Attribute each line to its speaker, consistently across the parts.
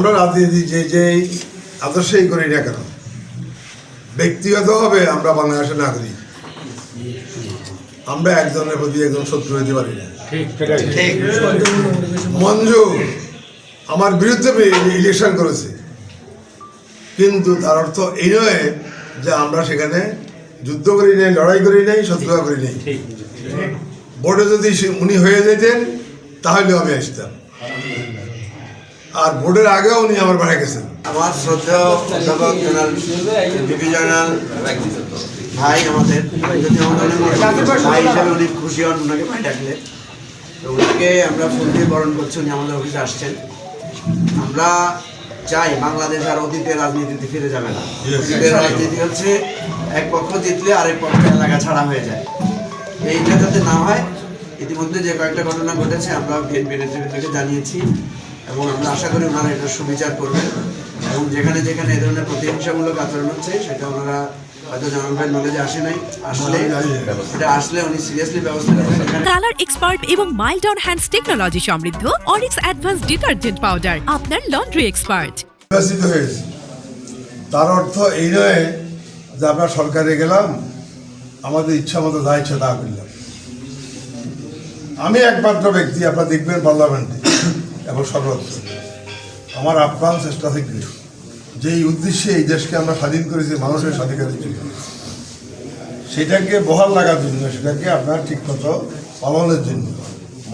Speaker 1: আমরা রাজনীতি যে যেই আদর্শেই করি না কেন? ব্যক্তিগতভাবে আমরা বাংলাদেশে নাগরিক। আমরা একজনের প্রতি একজন শত্রু হইতে পারি না। মঞ্জু আমার বিরুদ্ধে ইলেকশন করেছে। কিন্তু তার অর্থ এই নয় যে আমরা সেখানে যুদ্ধ করি নাই লড়াই করি নাই শত্রুতা করি নাই। বোর্ডে যদি উনি হয়ে যেতেন তাহলে আমি আসতাম। আর ভোটের আগেও উনি আমার বাড়ি গেছেন।
Speaker 2: আমার শ্রদ্ধেয় অধ্যাপক জেনারেল ভাই আমাদের যদি আমাদের ভাই হিসাবে উনি খুশি হন ওনাকে ভাই ডাকলে। তো ওনাকে আমরা ফুল দিয়ে বরণ করছি উনি আমাদের অফিসে আসছেন। আমরা চাই বাংলাদেশ আর অতীতের রাজনীতিতে ফিরে যাবে না। অতীতের রাজনীতি হচ্ছে এক পক্ষ জিতলে আরেক পক্ষ এলাকা ছাড়া হয়ে যায়। এইটা যাতে না হয় ইতিমধ্যে যে কয়েকটা ঘটনা ঘটেছে আমরা বিএনপি নেতৃবৃন্দকে জানিয়েছি। এবং আমরা আশা করি ওনারা এটার সুবিচার করবেন। এবং যেখানে যেখানে এ ধরনের প্রতিহিংসামূলক আচরণ হচ্ছে সেটা ওনারা হয়তো জানাবেন নলেজে আসে নাই। আসলে এটা আসলে উনি সিরিয়াসলি ব্যবস্থা নেবেন
Speaker 3: কালার এক্সপার্ট এবং মাইল্ড অন হ্যান্ডস টেকনোলজি সমৃদ্ধ অরিক্স অ্যাডভান্স ডিটারজেন্ট পাউডার আপনার লন্ড্রি এক্সপার্ট।
Speaker 1: নির্বাচিত হয়েছে। তার অর্থ এই নয় যে আমরা সরকারে গেলাম আমাদের ইচ্ছা মতো যা ইচ্ছা তা করলাম। আমি একমাত্র ব্যক্তি আপনারা দেখবেন পার্লামেন্টে। এবং সর্বত্র। আমার আপ্রাণ চেষ্টা থেকে যেই উদ্দেশ্যে এই দেশকে আমরা স্বাধীন করেছি, মানুষের স্বাধিকারের জন্য। সেটাকে বহাল লাগার জন্য, সেটাকে আপনার ঠিকমতো পালনের জন্য,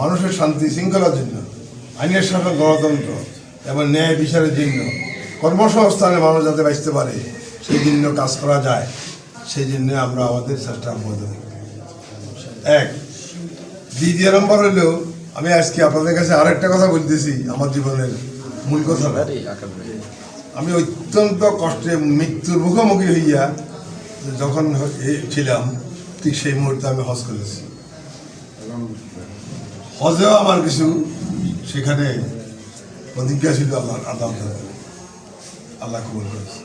Speaker 1: মানুষের শান্তি শৃঙ্খলার জন্য, আইনের শাসন গণতন্ত্র এবং ন্যায় বিচারের জন্য কর্মসংস্থানে মানুষ যাতে বাঁচতে পারে, সেই জন্য কাজ করা যায়, সেই জন্য আমরা আমাদের চেষ্টা অব্যাহত এক, দ্বিতীয় নম্বর হলেও আমি আজকে আপনাদের কাছে আরেকটা কথা বলতেছি আমার জীবনের মূল কথা। আমি অত্যন্ত কষ্টে মৃত্যুর মুখোমুখি হইয়া যখন ছিলাম, ঠিক সেই মুহূর্তে আমি হজ করেছি। হজেও আমার কিছু সেখানে প্রতিজ্ঞা ছিল আল্লাহ আদাম আল্লাহ কবুল করেছে।